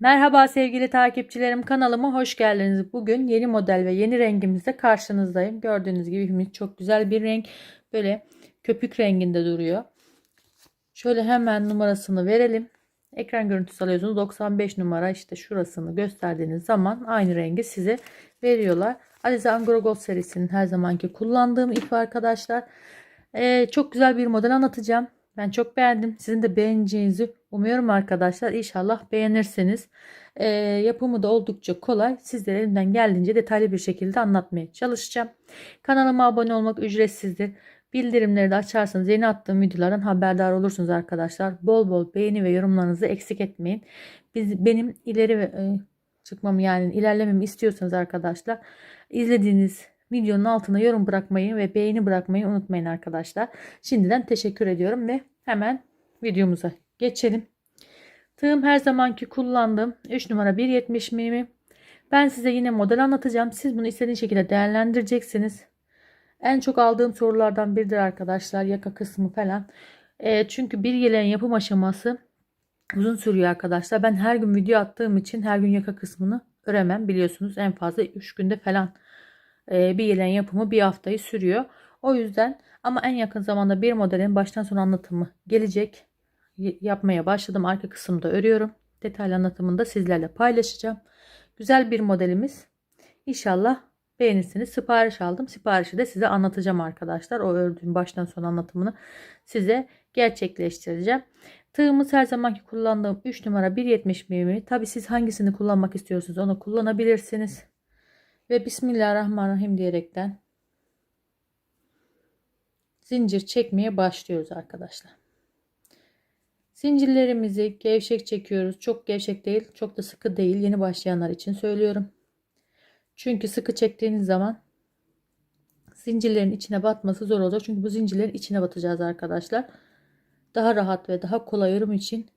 Merhaba sevgili takipçilerim kanalıma hoş geldiniz. Bugün yeni model ve yeni rengimizde karşınızdayım. Gördüğünüz gibi ipimiz çok güzel bir renk. Böyle köpük renginde duruyor. Şöyle hemen numarasını verelim. Ekran görüntüsü alıyorsunuz. 95 numara işte şurasını gösterdiğiniz zaman aynı rengi size veriyorlar. Alize Angora serisinin her zamanki kullandığım ip arkadaşlar. Ee, çok güzel bir model anlatacağım. Ben çok beğendim. Sizin de beğeneceğinizi umuyorum arkadaşlar. İnşallah beğenirsiniz. Ee, yapımı da oldukça kolay. Sizlere elimden geldiğince detaylı bir şekilde anlatmaya çalışacağım. Kanalıma abone olmak ücretsizdir. Bildirimleri de açarsanız yeni attığım videolardan haberdar olursunuz arkadaşlar. Bol bol beğeni ve yorumlarınızı eksik etmeyin. Biz, benim ileri e, çıkmamı yani ilerlememi istiyorsanız arkadaşlar izlediğiniz videonun altına yorum bırakmayı ve beğeni bırakmayı unutmayın arkadaşlar. Şimdiden teşekkür ediyorum ve hemen videomuza geçelim. Tığım her zamanki kullandığım 3 numara 1.70 milimi. Ben size yine model anlatacağım. Siz bunu istediğiniz şekilde değerlendireceksiniz. En çok aldığım sorulardan biridir arkadaşlar. Yaka kısmı falan. E, çünkü bir yeleğin yapım aşaması uzun sürüyor arkadaşlar. Ben her gün video attığım için her gün yaka kısmını öremem. Biliyorsunuz en fazla 3 günde falan e, bir yeleğin yapımı bir haftayı sürüyor. O yüzden ama en yakın zamanda bir modelin baştan sona anlatımı gelecek. Yapmaya başladım. Arka kısımda örüyorum. Detaylı anlatımını da sizlerle paylaşacağım. Güzel bir modelimiz. İnşallah beğenirsiniz. Sipariş aldım. Siparişi de size anlatacağım arkadaşlar. O ördüğüm baştan sona anlatımını size gerçekleştireceğim. Tığımız her zamanki kullandığım 3 numara 1.70 mm. Tabi siz hangisini kullanmak istiyorsunuz onu kullanabilirsiniz. Ve Bismillahirrahmanirrahim diyerekten zincir çekmeye başlıyoruz arkadaşlar. Zincirlerimizi gevşek çekiyoruz. Çok gevşek değil, çok da sıkı değil. Yeni başlayanlar için söylüyorum. Çünkü sıkı çektiğiniz zaman zincirlerin içine batması zor olacak. Çünkü bu zincirlerin içine batacağız arkadaşlar. Daha rahat ve daha kolay örüm için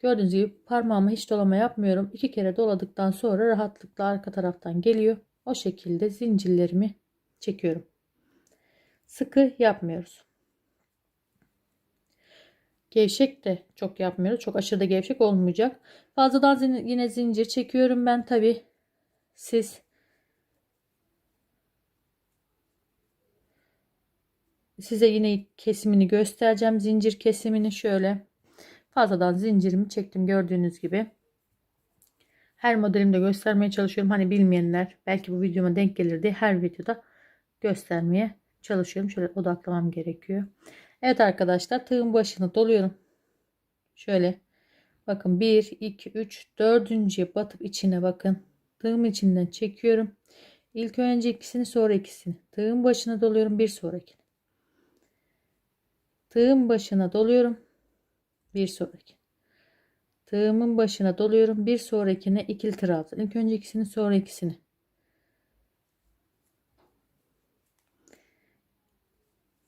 gördüğünüz gibi parmağımı hiç dolama yapmıyorum. İki kere doladıktan sonra rahatlıkla arka taraftan geliyor. O şekilde zincirlerimi çekiyorum. Sıkı yapmıyoruz. Gevşek de çok yapmıyoruz. Çok aşırı da gevşek olmayacak. Fazladan yine zincir çekiyorum ben tabi. Siz size yine kesimini göstereceğim. Zincir kesimini şöyle fazladan zincirimi çektim gördüğünüz gibi. Her modelimde göstermeye çalışıyorum. Hani bilmeyenler belki bu videoma denk gelir diye her videoda göstermeye çalışıyorum. Şöyle odaklamam gerekiyor. Evet arkadaşlar tığın başını doluyorum. Şöyle bakın 1 2 3 dördüncüye batıp içine bakın. Tığım içinden çekiyorum. İlk önce ikisini sonra ikisini. Tığın başına doluyorum bir sonraki. Tığın başına doluyorum. Bir sonraki. Tığımın başına doluyorum. Bir sonrakine ikili trabzan. İlk önce ikisini sonra ikisini.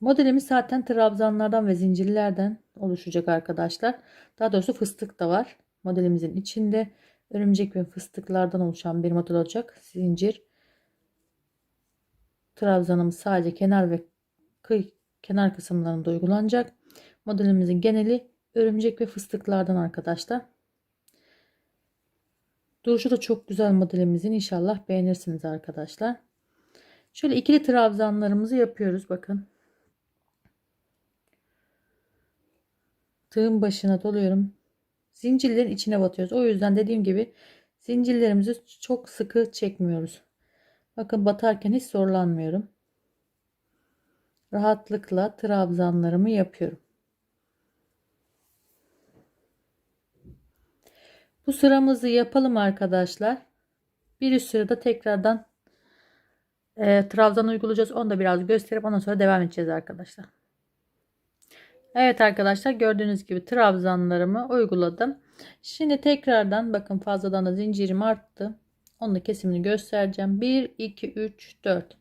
Modelimiz zaten trabzanlardan ve zincirlerden oluşacak arkadaşlar. Daha doğrusu fıstık da var. Modelimizin içinde örümcek ve fıstıklardan oluşan bir model olacak. Zincir. Trabzanımız sadece kenar ve kıy kenar kısımlarında uygulanacak. Modelimizin geneli örümcek ve fıstıklardan arkadaşlar. Duruşu da çok güzel modelimizin. İnşallah beğenirsiniz arkadaşlar. Şöyle ikili trabzanlarımızı yapıyoruz. Bakın. Tığın başına doluyorum. Zincirlerin içine batıyoruz. O yüzden dediğim gibi zincirlerimizi çok sıkı çekmiyoruz. Bakın batarken hiç zorlanmıyorum. Rahatlıkla trabzanlarımı yapıyorum. Bu sıramızı yapalım arkadaşlar. Bir üst sırada tekrardan e, trabzan uygulayacağız. Onu da biraz gösterip ondan sonra devam edeceğiz arkadaşlar. Evet arkadaşlar gördüğünüz gibi trabzanlarımı uyguladım. Şimdi tekrardan bakın fazladan da zincirim arttı. Onun da kesimini göstereceğim. 1, 2, 3, 4.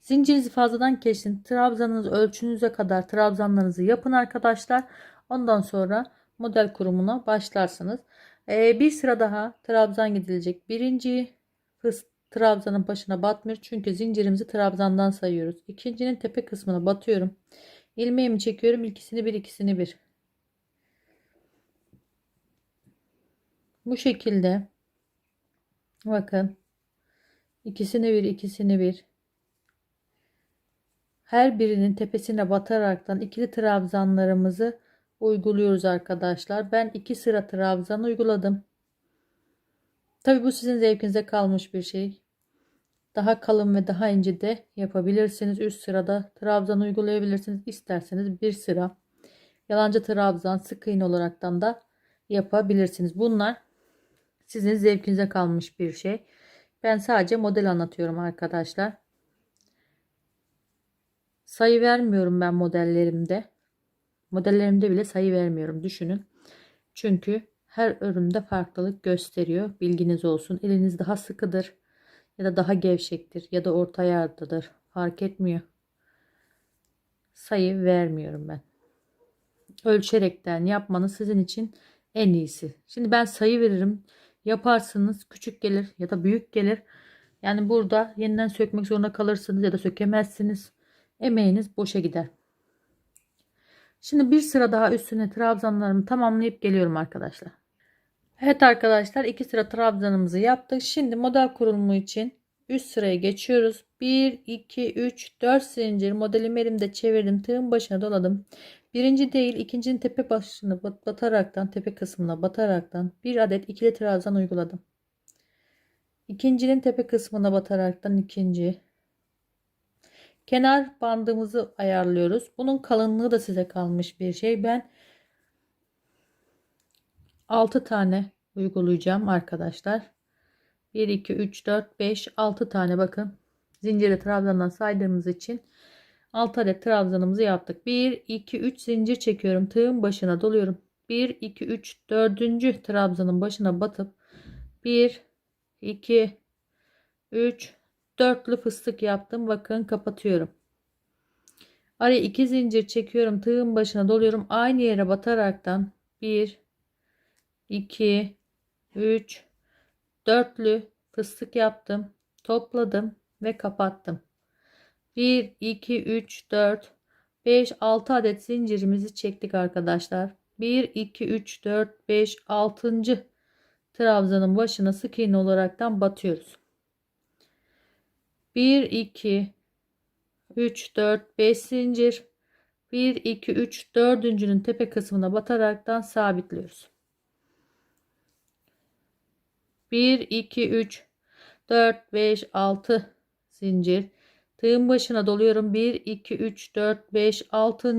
Zincirinizi fazladan kesin. Trabzanınız ölçünüze kadar trabzanlarınızı yapın arkadaşlar. Ondan sonra model kurumuna başlarsınız. Ee, bir sıra daha trabzan gidilecek. Birinci trabzanın başına batmıyor. Çünkü zincirimizi trabzandan sayıyoruz. İkincinin tepe kısmına batıyorum. İlmeğimi çekiyorum. İkisini bir ikisini bir. Bu şekilde bakın ikisini bir ikisini bir her birinin tepesine bataraktan ikili trabzanlarımızı uyguluyoruz arkadaşlar. Ben iki sıra trabzan uyguladım. Tabi bu sizin zevkinize kalmış bir şey. Daha kalın ve daha ince de yapabilirsiniz. Üst sırada trabzan uygulayabilirsiniz. İsterseniz bir sıra yalancı trabzan sık iğne olaraktan da yapabilirsiniz. Bunlar sizin zevkinize kalmış bir şey. Ben sadece model anlatıyorum arkadaşlar. Sayı vermiyorum ben modellerimde. Modellerimde bile sayı vermiyorum düşünün. Çünkü her üründe farklılık gösteriyor. Bilginiz olsun. Eliniz daha sıkıdır ya da daha gevşektir ya da orta yardadır. Fark etmiyor. Sayı vermiyorum ben. Ölçerekten yapmanız sizin için en iyisi. Şimdi ben sayı veririm. Yaparsınız küçük gelir ya da büyük gelir. Yani burada yeniden sökmek zorunda kalırsınız ya da sökemezsiniz. Emeğiniz boşa gider. Şimdi bir sıra daha üstüne trabzanlarımı tamamlayıp geliyorum arkadaşlar. Evet arkadaşlar iki sıra trabzanımızı yaptık. Şimdi model kurulumu için üst sıraya geçiyoruz. 1, 2, 3, 4 zincir modelimi elimde çevirdim. Tığın başına doladım. Birinci değil ikincinin tepe başına bataraktan tepe kısmına bataraktan bir adet ikili trabzan uyguladım. İkincinin tepe kısmına bataraktan ikinci. Kenar bandımızı ayarlıyoruz. Bunun kalınlığı da size kalmış bir şey. Ben 6 tane uygulayacağım arkadaşlar. 1 2 3 4 5 6 tane bakın. Zinciri trabzandan saydığımız için 6 adet trabzanımızı yaptık. 1 2 3 zincir çekiyorum. Tığın başına doluyorum. 1 2 3 4. trabzanın başına batıp 1 2 3 dörtlü fıstık yaptım. Bakın kapatıyorum. Araya 2 zincir çekiyorum. Tığın başına doluyorum. Aynı yere bataraktan 1 2 3 dörtlü fıstık yaptım. Topladım ve kapattım. 1 2 3 4 5 6 adet zincirimizi çektik arkadaşlar. 1 2 3 4 5 6. trabzanın başına sık iğne olaraktan batıyoruz. 1 2 3 4 5 zincir 1 2 3 dördüncünün tepe kısmına bataraktan sabitliyoruz. 1 2 3 4 5 6 zincir. Tığın başına doluyorum. 1 2 3 4 5 6.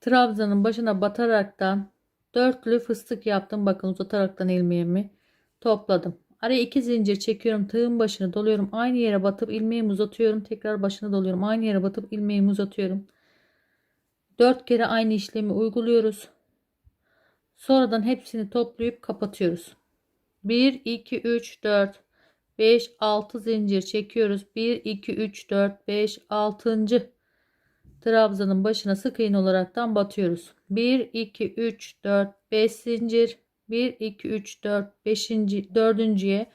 trabzanın başına bataraktan dörtlü fıstık yaptım. Bakın uzataraktan ilmeğimi topladım. Araya iki zincir çekiyorum. Tığın başına doluyorum. Aynı yere batıp ilmeğimi uzatıyorum. Tekrar başına doluyorum. Aynı yere batıp ilmeğimi uzatıyorum. Dört kere aynı işlemi uyguluyoruz Sonradan hepsini toplayıp kapatıyoruz. 1 2 3 4 5 6 zincir çekiyoruz. 1 2 3 4 5 6. trabzanın başına sık iğne olaraktan batıyoruz. 1 2 3 4 5 zincir 1 2 3 4 5. dördüncüye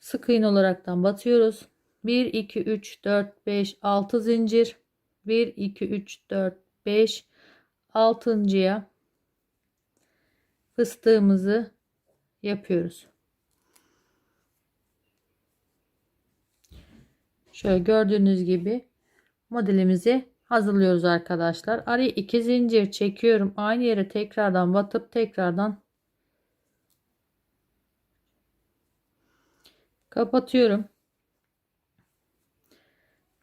sık iğne olaraktan batıyoruz. 1 2 3 4 5 6 zincir 1 2 3 4 5 altıncıya fıstığımızı yapıyoruz. Şöyle gördüğünüz gibi modelimizi hazırlıyoruz arkadaşlar. Araya iki zincir çekiyorum. Aynı yere tekrardan batıp tekrardan kapatıyorum.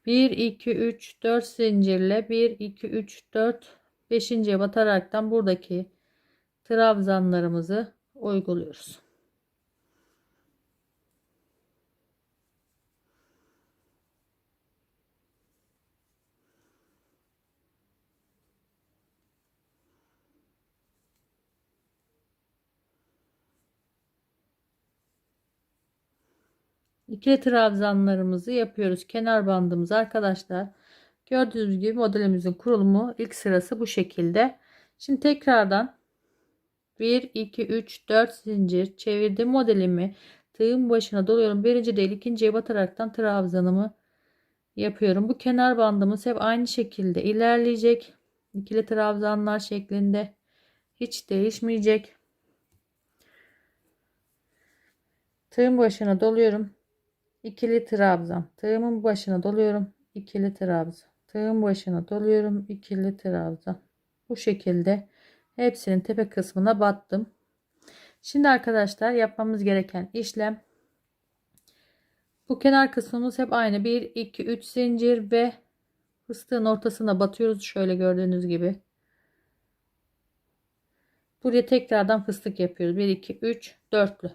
1 2 3 4 zincirle 1 2 3 4 5. bataraktan buradaki trabzanlarımızı uyguluyoruz. İkili trabzanlarımızı yapıyoruz. Kenar bandımız arkadaşlar. Gördüğünüz gibi modelimizin kurulumu ilk sırası bu şekilde. Şimdi tekrardan 1 2 3 4 zincir çevirdim modelimi tığın başına doluyorum birinci değil ikinciye bataraktan trabzanımı yapıyorum bu kenar bandımız hep aynı şekilde ilerleyecek İkili trabzanlar şeklinde hiç değişmeyecek. Tığın başına doluyorum. İkili trabzan. Tığımın başına doluyorum. İkili trabzan. Tığın başına doluyorum. İkili trabzan. Bu şekilde hepsinin tepe kısmına battım. Şimdi arkadaşlar yapmamız gereken işlem bu kenar kısmımız hep aynı. 1 2 3 zincir ve fıstığın ortasına batıyoruz şöyle gördüğünüz gibi. Buraya tekrardan fıstık yapıyoruz. 1 2 3 dörtlü.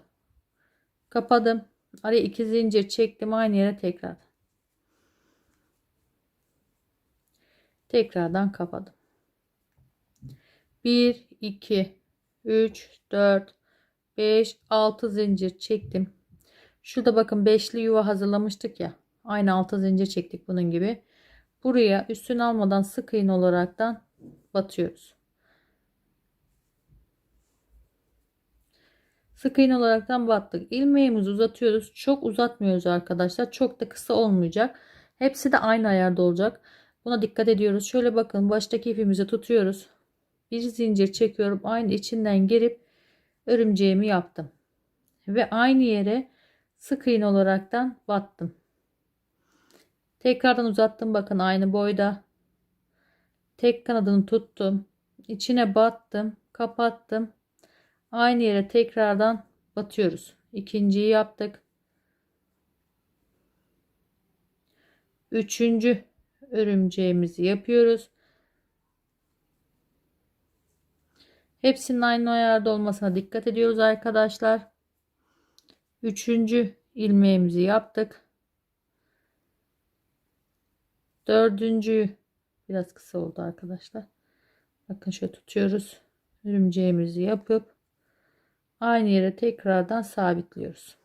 Kapadım. Araya 2 zincir çektim aynı yere tekrar. Tekrardan kapadım. 1 2 3 4 5 6 zincir çektim. Şurada bakın beşli yuva hazırlamıştık ya. Aynı 6 zincir çektik bunun gibi. Buraya üstün almadan sık iğne olaraktan batıyoruz. Sık iğne olaraktan battık. İlmeğimizi uzatıyoruz. Çok uzatmıyoruz arkadaşlar. Çok da kısa olmayacak. Hepsi de aynı ayarda olacak. Buna dikkat ediyoruz. Şöyle bakın baştaki ipimizi tutuyoruz. Bir zincir çekiyorum. Aynı içinden girip örümceğimi yaptım. Ve aynı yere sık iğne olaraktan battım. Tekrardan uzattım bakın aynı boyda. Tek kanadını tuttum. İçine battım. Kapattım. Aynı yere tekrardan batıyoruz. İkinciyi yaptık. Üçüncü örümceğimizi yapıyoruz. Hepsinin aynı ayarda olmasına dikkat ediyoruz arkadaşlar. Üçüncü ilmeğimizi yaptık. Dördüncü biraz kısa oldu arkadaşlar. Bakın şöyle tutuyoruz. Örümceğimizi yapıp aynı yere tekrardan sabitliyoruz.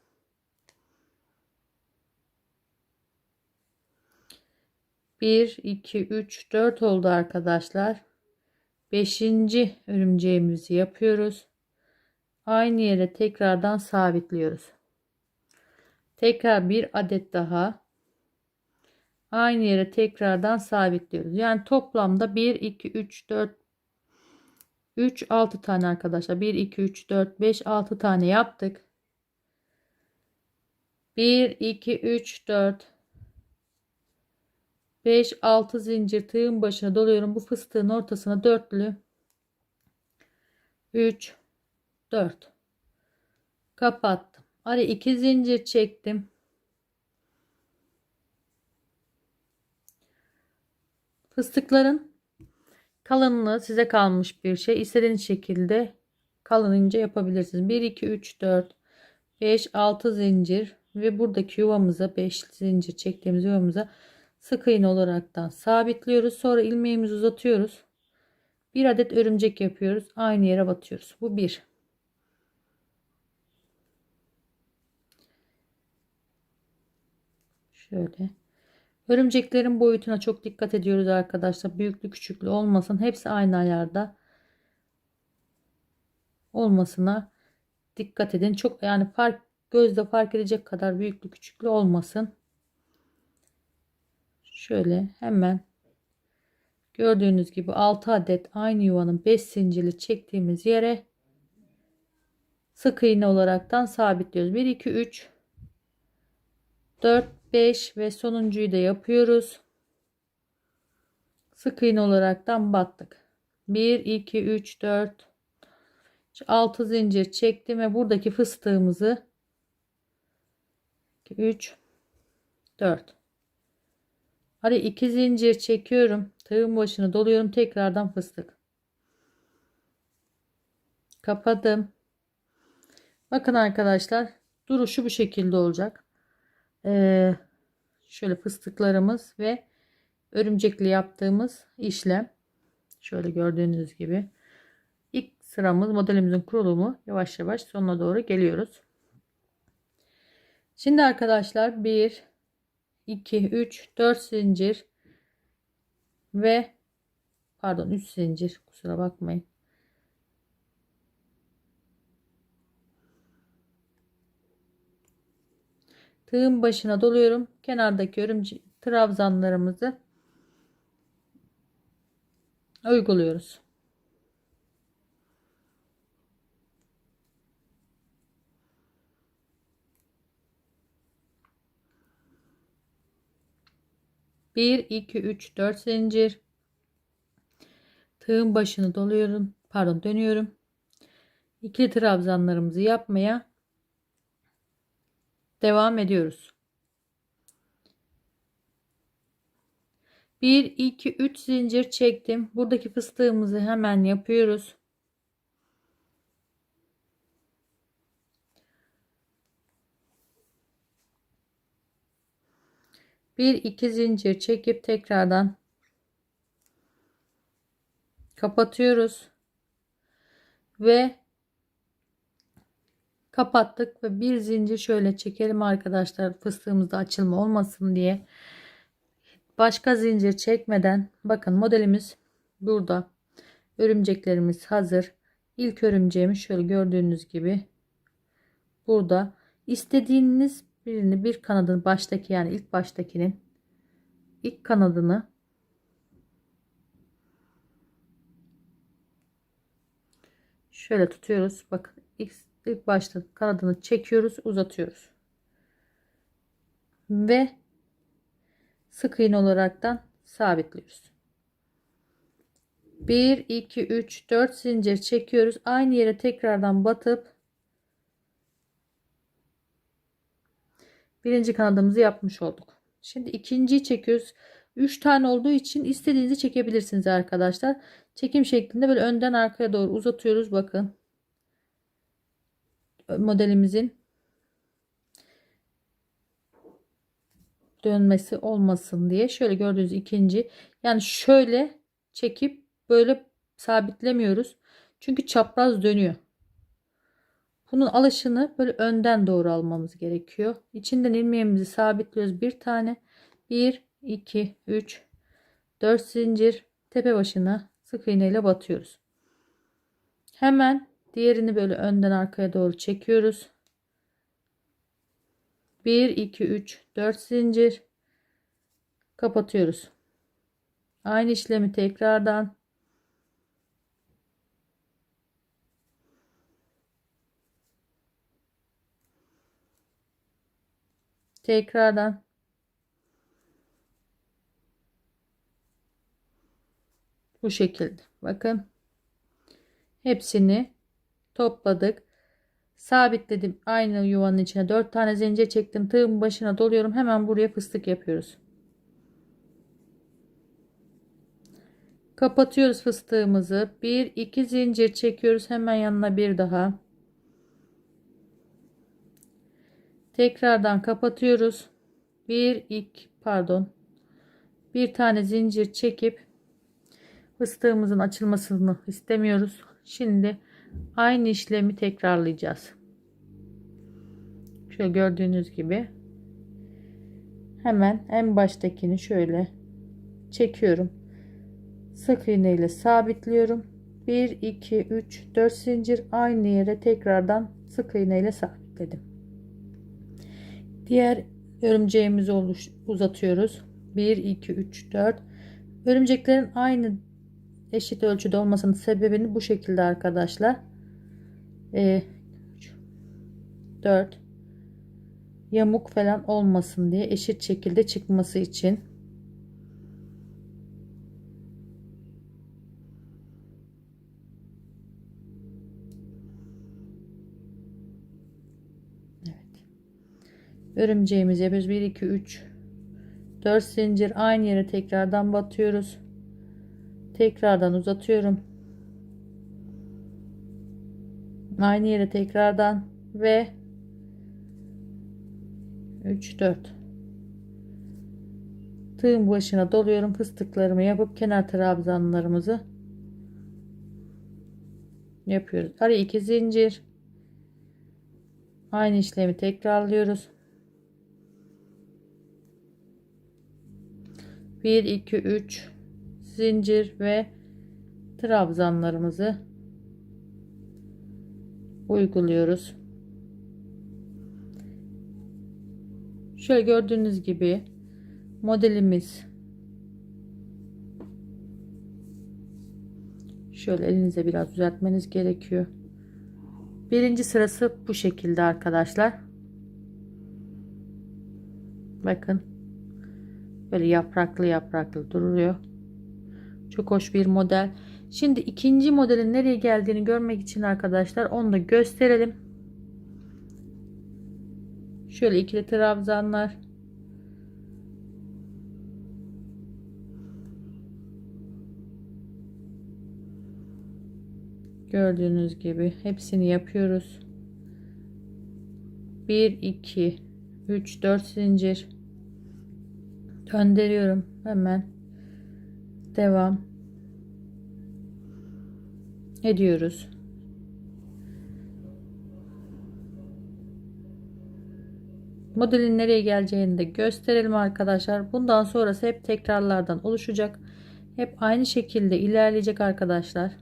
Bir, iki, üç, dört oldu arkadaşlar. Beşinci örümceğimizi yapıyoruz. Aynı yere tekrardan sabitliyoruz. Tekrar bir adet daha aynı yere tekrardan sabitliyoruz. Yani toplamda 1 2 3 4 3 6 tane arkadaşlar 1 2 3 4 5 6 tane yaptık. 1 2 3 4 5 6 zincir tığın başına doluyorum. Bu fıstığın ortasına dörtlü 3 4 kapattım. Araya 2 zincir çektim. Fıstıkların kalınlığı size kalmış bir şey. İstediğiniz şekilde kalın ince yapabilirsiniz. 1 2 3 4 5 6 zincir ve buradaki yuvamıza 5 zincir çektiğimiz yuvamıza sık iğne olaraktan sabitliyoruz. Sonra ilmeğimizi uzatıyoruz. Bir adet örümcek yapıyoruz. Aynı yere batıyoruz. Bu bir. Şöyle. Örümceklerin boyutuna çok dikkat ediyoruz arkadaşlar. Büyüklü küçüklü olmasın. Hepsi aynı ayarda olmasına dikkat edin. Çok yani fark gözle fark edecek kadar büyüklü küçüklü olmasın. Şöyle hemen gördüğünüz gibi 6 adet aynı yuvanın 5 zincirli çektiğimiz yere sık iğne olaraktan sabitliyoruz. 1 2 3 4 5 ve sonuncuyu da yapıyoruz. Sık iğne olaraktan battık. 1 2 3 4 6 zincir çektim ve buradaki fıstığımızı 2 3 4 Hadi 2 zincir çekiyorum. Tığın başını doluyorum. Tekrardan fıstık. Kapadım. Bakın arkadaşlar duruşu bu şekilde olacak. Ee, şöyle fıstıklarımız ve örümcekli yaptığımız işlem şöyle gördüğünüz gibi ilk sıramız modelimizin kurulumu yavaş yavaş sonuna doğru geliyoruz. Şimdi arkadaşlar 1 2 3 4 zincir ve pardon 3 zincir kusura bakmayın. Tığın başına doluyorum. Kenardaki örümcek trabzanlarımızı uyguluyoruz. Bir, iki, üç, dört zincir. Tığın başını doluyorum. Pardon dönüyorum. İkili trabzanlarımızı yapmaya devam ediyoruz. 1 2 3 zincir çektim. Buradaki fıstığımızı hemen yapıyoruz. Bir iki zincir çekip tekrardan kapatıyoruz. Ve kapattık ve bir zincir şöyle çekelim arkadaşlar fıstığımızda açılma olmasın diye. Başka zincir çekmeden bakın modelimiz burada. Örümceklerimiz hazır. İlk örümceğimi şöyle gördüğünüz gibi burada. İstediğiniz birini bir kanadını baştaki yani ilk baştakinin ilk kanadını şöyle tutuyoruz. Bakın ilk, ilk başta kanadını çekiyoruz uzatıyoruz. Ve sık iğne olaraktan sabitliyoruz. 1 2 3 4 zincir çekiyoruz. Aynı yere tekrardan batıp birinci kanadımızı yapmış olduk. Şimdi ikinciyi çekiyoruz. 3 tane olduğu için istediğinizi çekebilirsiniz arkadaşlar. Çekim şeklinde böyle önden arkaya doğru uzatıyoruz bakın. Modelimizin dönmesi olmasın diye. Şöyle gördüğünüz ikinci. Yani şöyle çekip böyle sabitlemiyoruz. Çünkü çapraz dönüyor bunun alışını böyle önden doğru almamız gerekiyor. İçinden ilmeğimizi sabitliyoruz bir tane. 1 2 3 4 zincir tepe başına sık iğne ile batıyoruz. Hemen diğerini böyle önden arkaya doğru çekiyoruz. 1 2 3 4 zincir kapatıyoruz. Aynı işlemi tekrardan tekrardan. Bu şekilde. Bakın. Hepsini topladık. Sabitledim aynı yuvanın içine. 4 tane zincir çektim. Tığın başına doluyorum. Hemen buraya fıstık yapıyoruz. Kapatıyoruz fıstığımızı. 1 2 zincir çekiyoruz. Hemen yanına bir daha tekrardan kapatıyoruz. 1 2 pardon. Bir tane zincir çekip fıstığımızın açılmasını istemiyoruz. Şimdi aynı işlemi tekrarlayacağız. Şöyle gördüğünüz gibi hemen en baştakini şöyle çekiyorum. Sık iğne ile sabitliyorum. 1 2 3 4 zincir aynı yere tekrardan sık iğne ile sabitledim diğer örümceğimizi uzatıyoruz. 1 2 3 4 örümceklerin aynı eşit ölçüde olmasının sebebini bu şekilde arkadaşlar. Ee, 4 yamuk falan olmasın diye eşit şekilde çıkması için Örümceğimizi yapıyoruz. 1 2 3 4 zincir. Aynı yere tekrardan batıyoruz. Tekrardan uzatıyorum. Aynı yere tekrardan ve 3 4 tığın başına doluyorum fıstıklarımı. Yapıp kenar trabzanlarımızı yapıyoruz. Araya 2 zincir. Aynı işlemi tekrarlıyoruz 1 2 3 zincir ve trabzanlarımızı uyguluyoruz. Şöyle gördüğünüz gibi modelimiz Şöyle elinize biraz düzeltmeniz gerekiyor. Birinci sırası bu şekilde arkadaşlar. Bakın. Böyle yapraklı yapraklı duruyor. Çok hoş bir model. Şimdi ikinci modelin nereye geldiğini görmek için arkadaşlar onu da gösterelim. Şöyle ikili trabzanlar. Gördüğünüz gibi hepsini yapıyoruz. 1 2 3 4 zincir gönderiyorum hemen devam ediyoruz. Modelin nereye geleceğini de gösterelim arkadaşlar. Bundan sonrası hep tekrarlardan oluşacak. Hep aynı şekilde ilerleyecek arkadaşlar.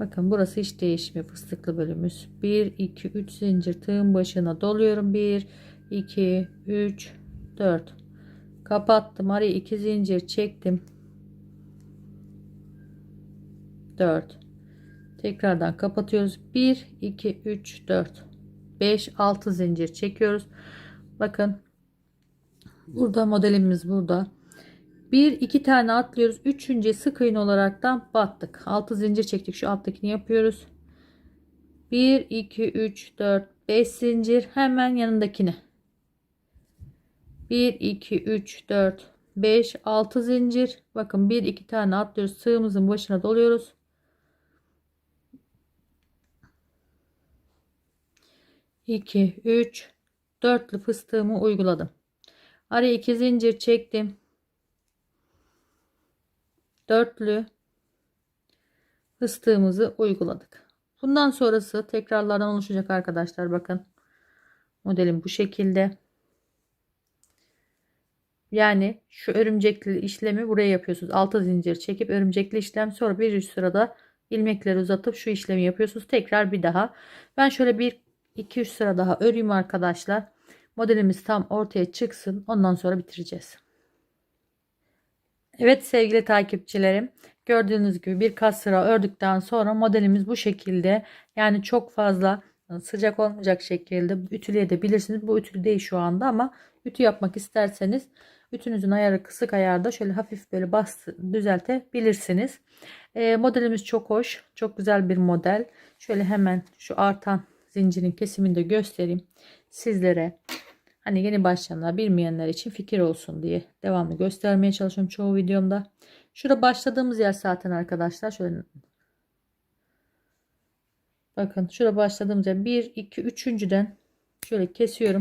Bakın burası hiç değişmiyor fıstıklı bölümümüz. 1 2 3 zincir tığın başına doluyorum. 1 2 3 4 kapattım. Araya 2 zincir çektim. 4 tekrardan kapatıyoruz. 1 2 3 4 5 6 zincir çekiyoruz. Bakın burada modelimiz burada. 1 2 tane atlıyoruz. Üçüncü sık iğne olaraktan battık. 6 zincir çektik. Şu alttakini yapıyoruz. 1 2 3 4 5 zincir hemen yanındakine. 1 2 3 4 5 6 zincir. Bakın 1 2 tane atlıyoruz. Sığımızın başına doluyoruz. 2 3 dörtlü fıstığımı uyguladım. Araya 2 zincir çektim dörtlü fıstığımızı uyguladık. Bundan sonrası tekrarlardan oluşacak arkadaşlar. Bakın modelim bu şekilde. Yani şu örümcekli işlemi buraya yapıyorsunuz. 6 zincir çekip örümcekli işlem sonra bir üst sırada ilmekleri uzatıp şu işlemi yapıyorsunuz. Tekrar bir daha. Ben şöyle bir 2 3 sıra daha öreyim arkadaşlar. Modelimiz tam ortaya çıksın. Ondan sonra bitireceğiz. Evet sevgili takipçilerim gördüğünüz gibi birkaç sıra ördükten sonra modelimiz bu şekilde yani çok fazla sıcak olmayacak şekilde ütüleyebilirsiniz. Bu ütülü değil şu anda ama ütü yapmak isterseniz ütünüzün ayarı kısık ayarda şöyle hafif böyle bas düzeltebilirsiniz. E, modelimiz çok hoş çok güzel bir model. Şöyle hemen şu artan zincirin kesimini de göstereyim sizlere. Hani yeni başlayanlar bilmeyenler için fikir olsun diye devamlı göstermeye çalışıyorum çoğu videomda. Şurada başladığımız yer zaten arkadaşlar. Şöyle Bakın şurada başladığımız yer 1 2 3.den şöyle kesiyorum.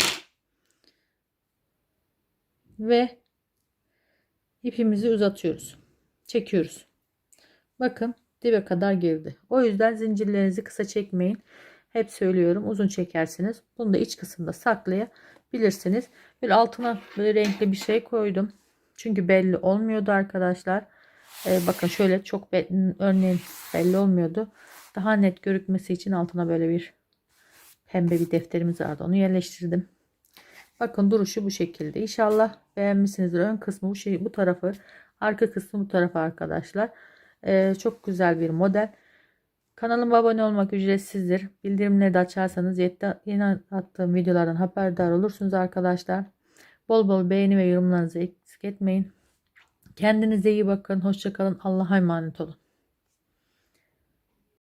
Ve ipimizi uzatıyoruz. Çekiyoruz. Bakın dibe kadar girdi. O yüzden zincirlerinizi kısa çekmeyin. Hep söylüyorum uzun çekersiniz. Bunu da iç kısımda saklayabilirsiniz. Bir altına böyle renkli bir şey koydum. Çünkü belli olmuyordu arkadaşlar. Ee, bakın şöyle çok be örneğin belli olmuyordu. Daha net görükmesi için altına böyle bir pembe bir defterimiz vardı. Onu yerleştirdim. Bakın duruşu bu şekilde. İnşallah beğenmişsinizdir. Ön kısmı bu şey bu tarafı, arka kısmı bu tarafı arkadaşlar. Ee, çok güzel bir model. Kanalıma abone olmak ücretsizdir. Bildirimleri de açarsanız yeni attığım videolardan haberdar olursunuz arkadaşlar. Bol bol beğeni ve yorumlarınızı eksik etmeyin. Kendinize iyi bakın. Hoşçakalın. Allah'a emanet olun.